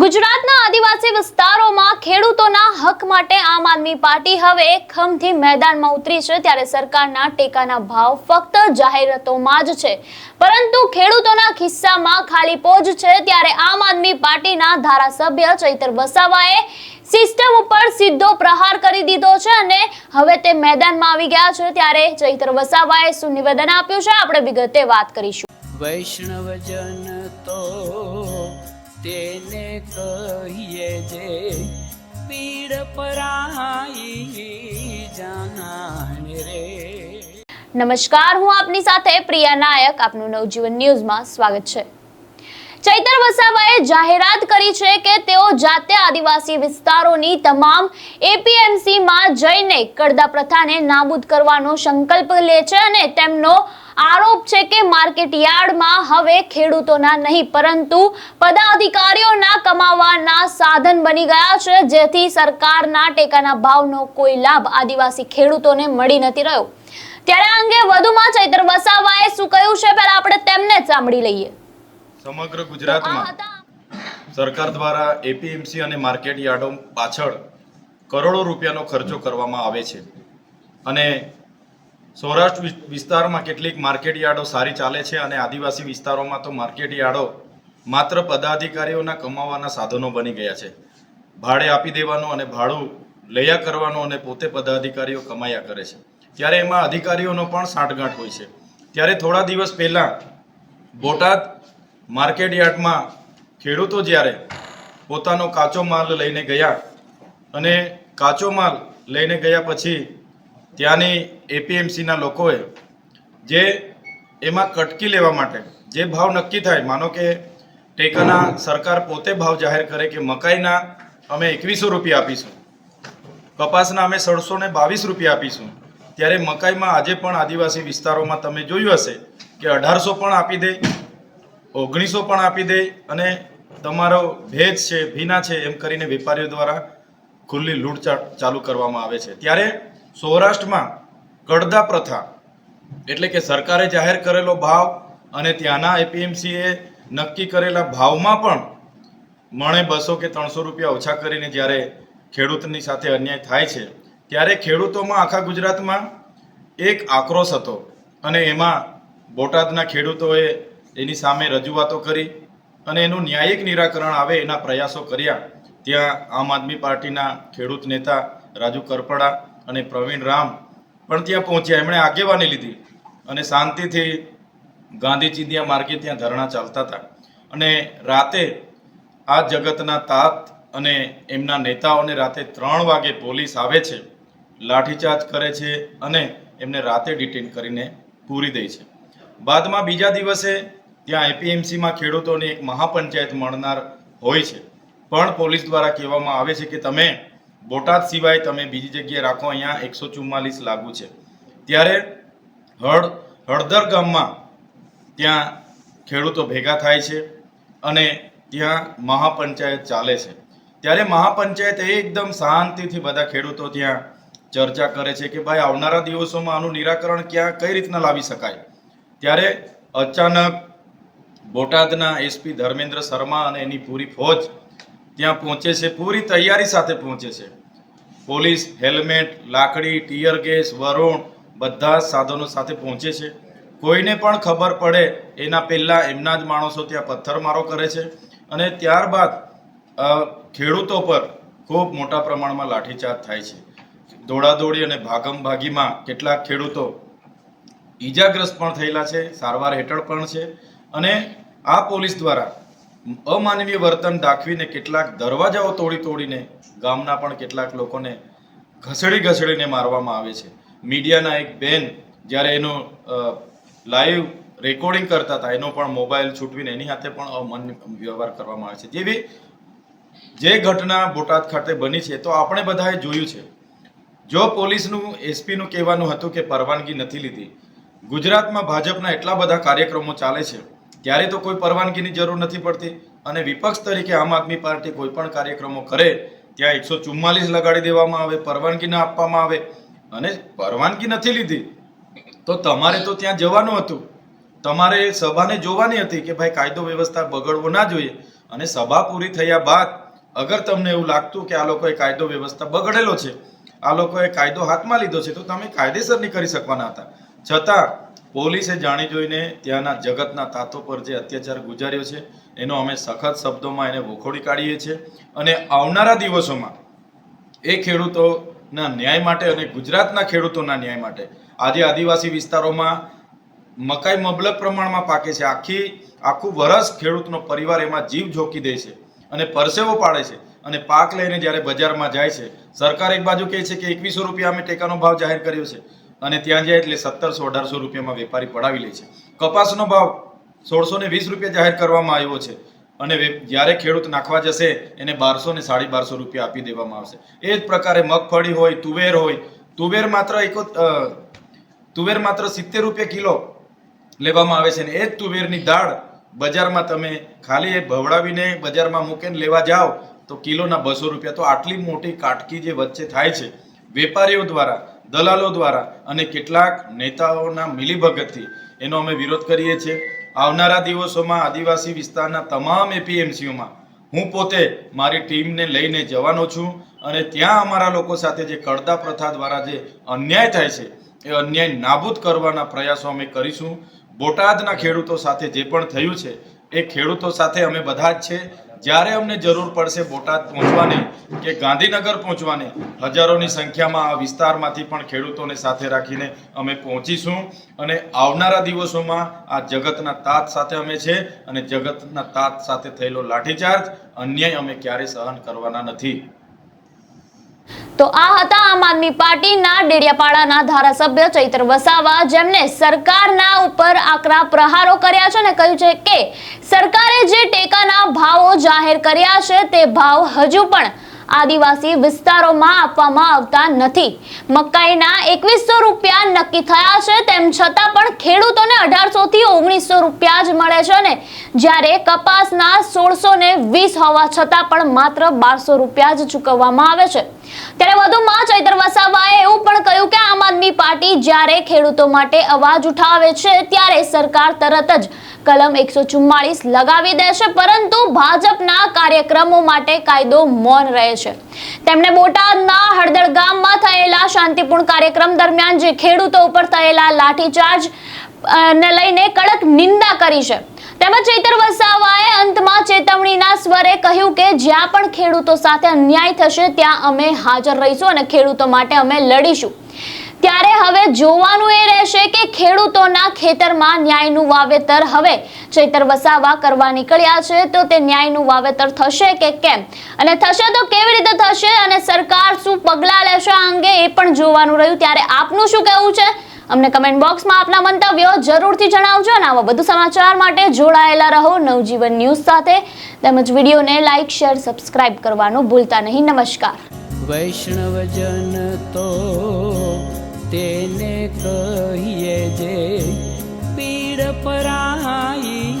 ગુજરાતના આદિવાસી વિસ્તારોમાં ખેડૂતોના હક માટે આમ આદમી પાર્ટી હવે ખમથી મેદાનમાં ઉતરી છે ત્યારે સરકારના ટેકાના ભાવ ફક્ત જાહેરાતોમાં જ છે. પરંતુ ખેડૂતોના ખિસ્સામાં ખાલી પોજ છે ત્યારે આમ આદમી પાર્ટીના ધારાસભ્ય ચૈતર વસાવાએ સિસ્ટમ ઉપર સીધો પ્રહાર કરી દીધો છે અને હવે તે મેદાનમાં આવી ગયા છે ત્યારે ચૈતર વસાવાએ શું નિવેદન આપ્યું છે. આપણે વિગતે વાત કરીશું. વૈષ્ણવજન તો કહીએ જે પીડ પરાઈ જાનાને રે. નમસ્કાર, હું આપની સાથે પ્રિયા નાયક. આપનું નવજીવન ન્યૂઝમાં સ્વાગત છે. ચૈતર વસાવાએ જાહેરાત કરી છે કે તેઓ જાતે આદિવાસી વિસ્તારોની તમામ એપીએમસીમાં જઈને કડદા પ્રથાને નાબૂદ કરવાનો સંકલ્પ લે છે અને તેમનો આરોપ છે કે માર્કેટ યાર્ડમાં હવે ખેડૂતોના નહીં, પરંતુ પદાધિકારીઓના કમાવાના સાધન બની ગયા છે, જેથી સરકારના ટેકાના ભાવનો કોઈ લાભ આદિવાસી ખેડૂતોને મળી નથી રહ્યો. ત્યારે અંગે વધુમાં ચૈતર વસાવાએ શું કહ્યું છે, પહેલા આપણે તેમને જ સાંભળી લઈએ. સમગ્ર ગુજરાતમાં સરકાર દ્વારા એપીએમસી અને માર્કેટ યાર્ડો પાછળ કરોડો રૂપિયાનો ખર્ચો કરવામાં આવે છે. અને સૌરાષ્ટ્ર વિસ્તારમાં કેટલીક માર્કેટ યાર્ડો સારી ચાલે છે અને આદિવાસી વિસ્તારોમાં તો માર્કેટ યાર્ડો માત્ર પદાધિકારીઓના કમાવાના સાધનો બની ગયા છે. ભાડે આપી દેવાનું અને ભાડું લયા કરવાનું અને પોતે પદાધિકારીઓ કમાયા કરે છે. ત્યારે એમાં અધિકારીઓનો પણ સાંઠગાંઠ હોય છે. ત્યારે થોડા દિવસ પહેલાં બોટાદ માર્કેટ યાર્ડમાં ખેડૂતો જ્યારે પોતાનો કાચો માલ લઈને ગયા અને કાચો માલ લઈને ગયા પછી ત્યાંની એપીએમસીના લોકોએ જે એમાં કટકી લેવા માટે જે ભાવ નક્કી થાય, માનો કે ટેકાના સરકાર પોતે ભાવ જાહેર કરે કે મકાઈના અમે એકવીસો રૂપિયા આપીશું, કપાસના અમે સડસો ને બાવીસ રૂપિયા આપીશું, ત્યારે મકાઈમાં આજે પણ આદિવાસી વિસ્તારોમાં તમે જોયું હશે કે અઢારસો પણ આપી દે ઓગણીસો પણ આપી દે અને તમારો ભેજ છે, ભીના છે એમ કરીને વેપારીઓ દ્વારા ખુલ્લી લૂંટચાટ ચાલુ કરવામાં આવે છે. ત્યારે સૌરાષ્ટ્રમાં કડદા પ્રથા એટલે કે સરકારે જાહેર કરેલો ભાવ અને ત્યાંના એપીએમસીએ નક્કી કરેલા ભાવમાં પણ મણે બસો કે ત્રણસો રૂપિયા ઓછા કરીને જ્યારે ખેડૂતની સાથે અન્યાય થાય છે, ત્યારે ખેડૂતોમાં આખા ગુજરાતમાં એક આક્રોશ હતો અને એમાં બોટાદના ખેડૂતોએ એની સામે રજૂઆતો કરી અને એનું ન્યાયિક નિરાકરણ આવે એના પ્રયાસો કર્યા. ત્યાં આમ આદમી પાર્ટીના ખેડૂત નેતા રાજુ કરપડા અને પ્રવીણ રામ પણ ત્યાં પહોંચ્યા. એમણે આગેવાની લીધી અને શાંતિથી ગાંધી ચિંધ્યા માર્ગે ત્યાં ધરણા ચાલતા હતા. અને રાતે આ જગતના તાત અને એમના નેતાઓને રાતે ત્રણ વાગે પોલીસ આવે છે, લાઠીચાર્જ કરે છે અને એમને રાતે ડિટેન કરીને પૂરી દે છે. બાદમાં બીજા દિવસે ત્યાં એપીએમસીમાં ખેડૂતોને એક મહાપંચાયત મળનાર હોય છે. પણ પોલીસ દ્વારા કહેવામાં આવે છે કે તમે બોટાદ સિવાય તમે બીજી જગ્યાએ રાખો, અહીંયા એકસો ચુમ્માલીસ લાગુ છે. ત્યારે હળ, હળદર ગામમાં ત્યાં ખેડૂતો ભેગા થાય છે અને ત્યાં મહાપંચાયત ચાલે છે. ત્યારે મહાપંચાયત એકદમ શાંતિથી બધા ખેડૂતો ત્યાં ચર્ચા કરે છે કે ભાઈ આવનારા દિવસોમાં આનું નિરાકરણ ક્યાં, કઈ રીતના લાવી શકાય? ત્યારે અચાનક બોટાદના એસપી ધર્મેન્દ્ર શર્મા અને એની પૂરી ફોજ ત્યાં પહોંચે છે. પૂરી તૈયારી સાથે પહોંચે છે. પોલીસ, હેલ્મેટ, લાકડી, ટીયર ગેસ, વરુણ બધા સાધનો સાથે પહોંચે છે. કોઈને પણ ખબર પડે એના પહેલાં એમના જ માણસો ત્યાં પથ્થરમારો કરે છે અને ત્યારબાદ ખેડૂતો પર ખૂબ મોટા પ્રમાણમાં લાઠીચાર્જ થાય છે. દોડાદોડી અને ભાગમ ભાગીમાં કેટલાક ખેડૂતો ઈજાગ્રસ્ત પણ થયેલા છે. સારવાર હેઠળ પણ છે. અને આ પોલીસ દ્વારા અમાનવીય વર્તન દાખવીને કેટલાક દરવાજાઓ તોડી તોડીને ગામના પણ કેટલાક લોકોને ઘસડી ઘસડીને મારવામાં આવે છે. મીડિયાના એક બેન જ્યારે એનો લાઈવ રેકોર્ડિંગ કરતા હતા, એનો પણ મોબાઈલ છૂટવીને એની હાથે પણ અમાન્ય વ્યવહાર કરવામાં આવે છે. જેવી જે ઘટના બોટાદ ખાતે બની છે, તો આપણે બધાએ જોયું છે. જો પોલીસનું, એસપીનું કહેવાનું હતું કે પરવાનગી નથી લીધી, ગુજરાતમાં ભાજપના એટલા બધા કાર્યક્રમો ચાલે છે ત્યારે તો કોઈ પરવાનગીની જરૂર નથી પડતી અને વિપક્ષ તરીકે આમ આદમી પાર્ટી કોઈ પણ કાર્યક્રમો કરે, ત્યાં એકસો ચુમ્માલીસ લગાડી દેવામાં આવે, પરવાનગી ના આપવામાં આવે અને પરવાનગી નથી લીધી, તો તમારે તો ત્યાં જવાનું હતું. તમારે સભાને જોવાની હતી કે ભાઈ કાયદો વ્યવસ્થા બગડવો ના જોઈએ અને સભા પૂરી થયા બાદ અગર તમને એવું લાગતું કે આ લોકોએ કાયદો વ્યવસ્થા બગડેલો છે, આ લોકોએ કાયદો હાથમાં લીધો છે, તો તમે કાયદેસર નહીં કરી શકવાના હતા. છતાં, પોલીસે જાણી જોઈને ત્યાંના જગતના તાતો પર જે અત્યાચાર ગુજાર્યો છે, એનો અમે સખત શબ્દોમાં એને વખોડી કાઢીએ છીએ અને આવનારા દિવસોમાં એ ખેડૂતોના ન્યાય માટે અને ગુજરાતના ખેડૂતોના ન્યાય માટે આજે આદિવાસી વિસ્તારોમાં મકાઈ મબલક પ્રમાણમાં પાકે છે. આખી, આખું વરસ ખેડૂતનો પરિવાર એમાં જીવ ઝોકી દે છે અને પરસેવો પાડે છે અને પાક લઈને જ્યારે બજારમાં જાય છે, સરકાર એક બાજુ કહે છે કે એકવીસો રૂપિયા અમે ટેકાનો ભાવ જાહેર કર્યો છે. અને ત્યાં જાય એટલે સત્તરસો, અઢારસો રૂપિયામાં વેપારી પડાવી લે છે. કપાસનો ભાવ સોળસો ને વીસ રૂપિયા જાહેર કરવામાં આવ્યો છે અને જ્યારે ખેડૂત નાખવા જશે, એને બારસો ને સાડી બારસો રૂપિયા આપી દેવામાં આવશે. એ જ પ્રકારે મગફળી હોય, તુવેર હોય, તુવેર માત્ર એકો તુવેર માત્ર સિત્તેર રૂપિયા કિલો લેવામાં આવે છે ને એ જ તુવેરની દાળ બજારમાં તમે ખાલી એ ભવડાવીને બજારમાં મૂકીને લેવા જાઓ, તો કિલોના બસો રૂપિયા. તો આટલી મોટી કાટકી જે વચ્ચે થાય છે, વેપારીઓ દ્વારા દલાલો દ્વારા અને કેટલાક નેતાઓના મિલીભગતથી એનો અમે વિરોધ કરીએ છીએ. આવનારા દિવસોમાં આદિવાસી વિસ્તારના તમામ એપીએમસીઓમાં હું પોતે મારી ટીમને લઈને જવાનો છું અને ત્યાં અમારા લોકો સાથે જે કડદા પ્રથા દ્વારા જે અન્યાય થાય છે, એ અન્યાય નાબૂદ કરવાના પ્રયાસો અમે કરીશું. બોટાદના ખેડૂતો સાથે જે પણ થયું છે એ ખેડૂતો સાથે અમે બધા જ છે. જ્યારે અમને જરૂર પડશે બોટાદ પહોંચવાની કે ગાંધીનગર પહોંચવાની, હજારોની સંખ્યામાં આ વિસ્તારમાંથી પણ ખેડૂતોને સાથે રાખીને અમે પહોંચીશું. અને આવનારા દિવસોમાં આ જગતના તાત સાથે અમે છે અને જગતના તાત સાથે થયેલો લાઠીચાર્જ અન્યાય અમે ક્યારેય સહન કરવાના નથી. તો આ હતા આમ આદમી પાર્ટીના ડેડિયાપાડાના ધારાસભ્ય ચૈત્ર વસાવા, જેમને સરકારના ઉપર આકરા પ્રહારો કર્યા છે અને કહ્યું છે કે સરકારે જે ટેકાના ભાવો જાહેર કર્યા છે તે ભાવ હજુ પણ આદિવાસી વિસ્તારોમાં આપવામાં આવતા નથી. મકાઈના એકવીસો રૂપિયા નક્કી થયા છે, તેમ છતાં પણ ખેડૂતોને અઢારસો થી ઓગણીસો રૂપિયા જ મળે છે ને જ્યારે કપાસના સોળસો ને વીસ હોવા છતાં પણ માત્ર બારસો રૂપિયા જ ચૂકવવામાં આવે છે. ત્યારે વધુમાં ચૈતર વસાવાએ એવું પણ કહ્યું કે આમ આદમી પાર્ટી જ્યારે ખેડૂતો માટે અવાજ ઉઠાવે છે, ત્યારે સરકાર તરત જ કલમ એકસો ચુમ્માળીસ લગાવી દેશે પરંતુ ભાજપના કાર્યક્રમો માટે કાયદો મૌન રહે છે. તેમણે બોટાદના હળદળ ગામમાં થયેલા શાંતિપૂર્ણ કાર્યક્રમ દરમિયાન જે ખેડૂતો ઉપર થયેલા લાઠીચાર્જ ને લઈને કડક નિંદા કરી છે. તેમજ ચૈતર અંતમાં ચેતવણીના કહ્યું કે જ્યાં પણ ખેડૂતો સાથે અન્યાય થશે, ત્યાં અમે હાજર રહીશું અને ખેડૂતો માટે અમે લડીશું. ત્યારે હવે જોવાનું એ રહેશે કે ખેડૂતોના ખેતરમાં ન્યાયનું વાવેતર હવે ચૈતર વસાવા કરવા નીકળ્યા છે, તો તે ન્યાયનું વાવેતર થશે કે કેમ? અને થશે તો કેવી રીતે થશે? અને સરકાર શું પગલાં લેશે આ અંગે એ પણ જોવાનું રહ્યું. ત્યારે આપનું શું કહેવું છે? અમને કમેન્ટ બોક્સમાં આપના મંતવ્યો જરૂરથી જણાવજો અને આવા વધુ સમાચાર માટે જોડાયેલા રહો નવજીવન ન્યૂઝ સાથે. તેમજ વિડીયોને લાઇક શેર સબસ્ક્રાઇબ કરવાનું ભૂલતા નહીં. નમસ્કાર. વૈષ્ણવજન તો તેને કહીએ જે પીડ પરાઈ